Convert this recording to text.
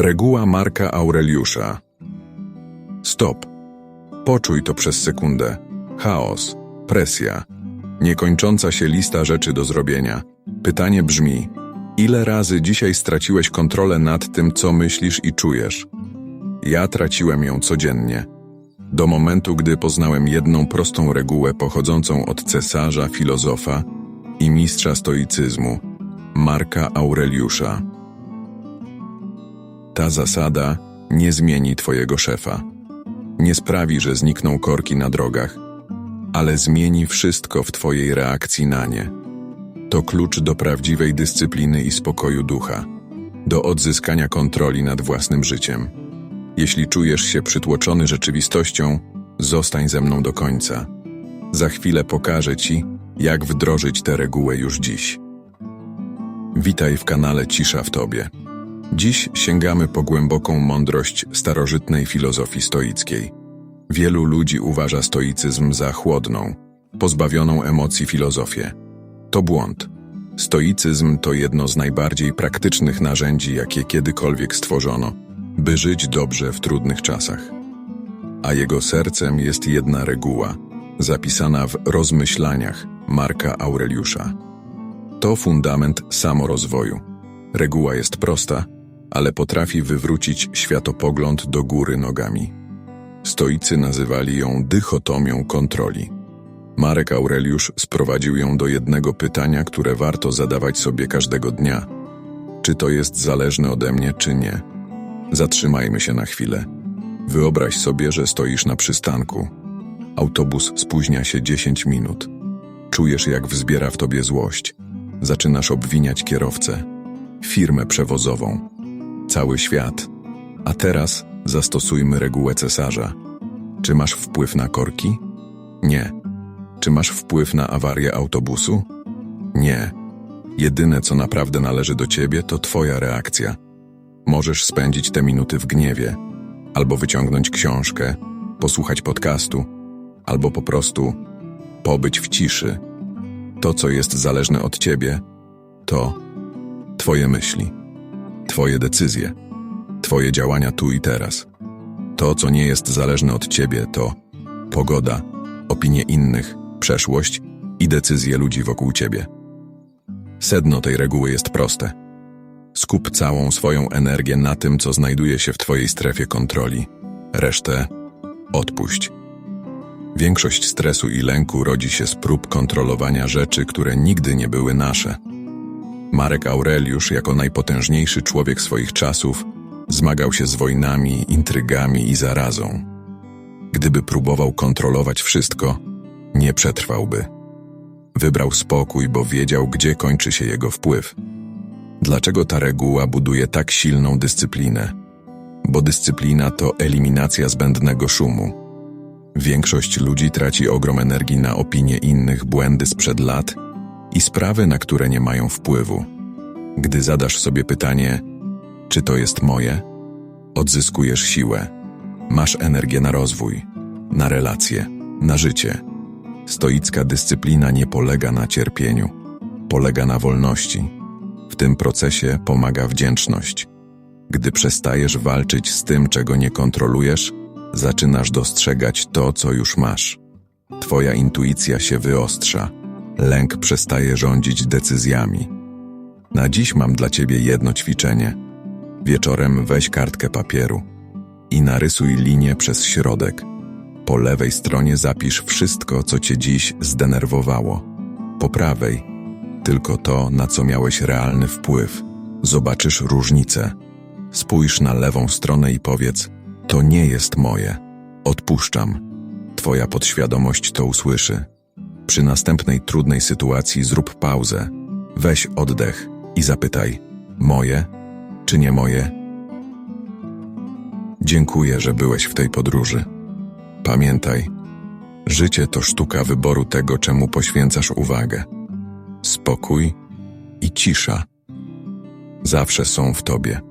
Reguła Marka Aureliusza. Stop. Poczuj to przez sekundę. Chaos, presja, niekończąca się lista rzeczy do zrobienia. Pytanie brzmi: ile razy dzisiaj straciłeś kontrolę nad tym, co myślisz i czujesz? Ja traciłem ją codziennie. Do momentu, gdy poznałem jedną prostą regułę pochodzącą od cesarza, filozofa i mistrza stoicyzmu, Marka Aureliusza. Ta zasada nie zmieni Twojego szefa. Nie sprawi, że znikną korki na drogach, ale zmieni wszystko w Twojej reakcji na nie. To klucz do prawdziwej dyscypliny i spokoju ducha, do odzyskania kontroli nad własnym życiem. Jeśli czujesz się przytłoczony rzeczywistością, zostań ze mną do końca. Za chwilę pokażę Ci, jak wdrożyć tę regułę już dziś. Witaj w kanale Cisza w Tobie. Dziś sięgamy po głęboką mądrość starożytnej filozofii stoickiej. Wielu ludzi uważa stoicyzm za chłodną, pozbawioną emocji filozofię. To błąd. Stoicyzm to jedno z najbardziej praktycznych narzędzi, jakie kiedykolwiek stworzono, by żyć dobrze w trudnych czasach. A jego sercem jest jedna reguła, zapisana w Rozmyślaniach Marka Aureliusza. To fundament samorozwoju. Reguła jest prosta, ale potrafi wywrócić światopogląd do góry nogami. Stoicy nazywali ją dychotomią kontroli. Marek Aureliusz sprowadził ją do jednego pytania, które warto zadawać sobie każdego dnia: czy to jest zależne ode mnie, czy nie? Zatrzymajmy się na chwilę. Wyobraź sobie, że stoisz na przystanku. Autobus spóźnia się 10 minut. Czujesz, jak wzbiera w tobie złość. Zaczynasz obwiniać kierowcę, firmę przewozową, cały świat. A teraz zastosujmy regułę cesarza. Czy masz wpływ na korki? Nie. Czy masz wpływ na awarię autobusu? Nie. Jedyne, co naprawdę należy do ciebie, to twoja reakcja. Możesz spędzić te minuty w gniewie, albo wyciągnąć książkę, posłuchać podcastu, albo po prostu pobyć w ciszy. To, co jest zależne od ciebie, to twoje myśli. Twoje decyzje, Twoje działania tu i teraz. To, co nie jest zależne od Ciebie, to pogoda, opinie innych, przeszłość i decyzje ludzi wokół Ciebie. Sedno tej reguły jest proste. Skup całą swoją energię na tym, co znajduje się w Twojej strefie kontroli. Resztę odpuść. Większość stresu i lęku rodzi się z prób kontrolowania rzeczy, które nigdy nie były nasze. Marek Aureliusz, jako najpotężniejszy człowiek swoich czasów, zmagał się z wojnami, intrygami i zarazą. Gdyby próbował kontrolować wszystko, nie przetrwałby. Wybrał spokój, bo wiedział, gdzie kończy się jego wpływ. Dlaczego ta reguła buduje tak silną dyscyplinę? Bo dyscyplina to eliminacja zbędnego szumu. Większość ludzi traci ogrom energii na opinie innych, błędy sprzed lat i sprawy, na które nie mają wpływu. Gdy zadasz sobie pytanie, czy to jest moje, odzyskujesz siłę, masz energię na rozwój, na relacje, na życie. Stoicka dyscyplina nie polega na cierpieniu, polega na wolności. W tym procesie pomaga wdzięczność. Gdy przestajesz walczyć z tym, czego nie kontrolujesz, zaczynasz dostrzegać to, co już masz. Twoja intuicja się wyostrza Lęk przestaje rządzić decyzjami. Na dziś mam dla ciebie jedno ćwiczenie. Wieczorem weź kartkę papieru i narysuj linię przez środek. Po lewej stronie zapisz wszystko, co cię dziś zdenerwowało. Po prawej tylko to, na co miałeś realny wpływ. Zobaczysz różnicę. Spójrz na lewą stronę i powiedz: To nie jest moje. Odpuszczam. Twoja podświadomość to usłyszy. Przy następnej trudnej sytuacji zrób pauzę, weź oddech i zapytaj: Moje czy nie moje? Dziękuję, że byłeś w tej podróży. Pamiętaj, życie to sztuka wyboru tego, czemu poświęcasz uwagę. Spokój i cisza zawsze są w tobie.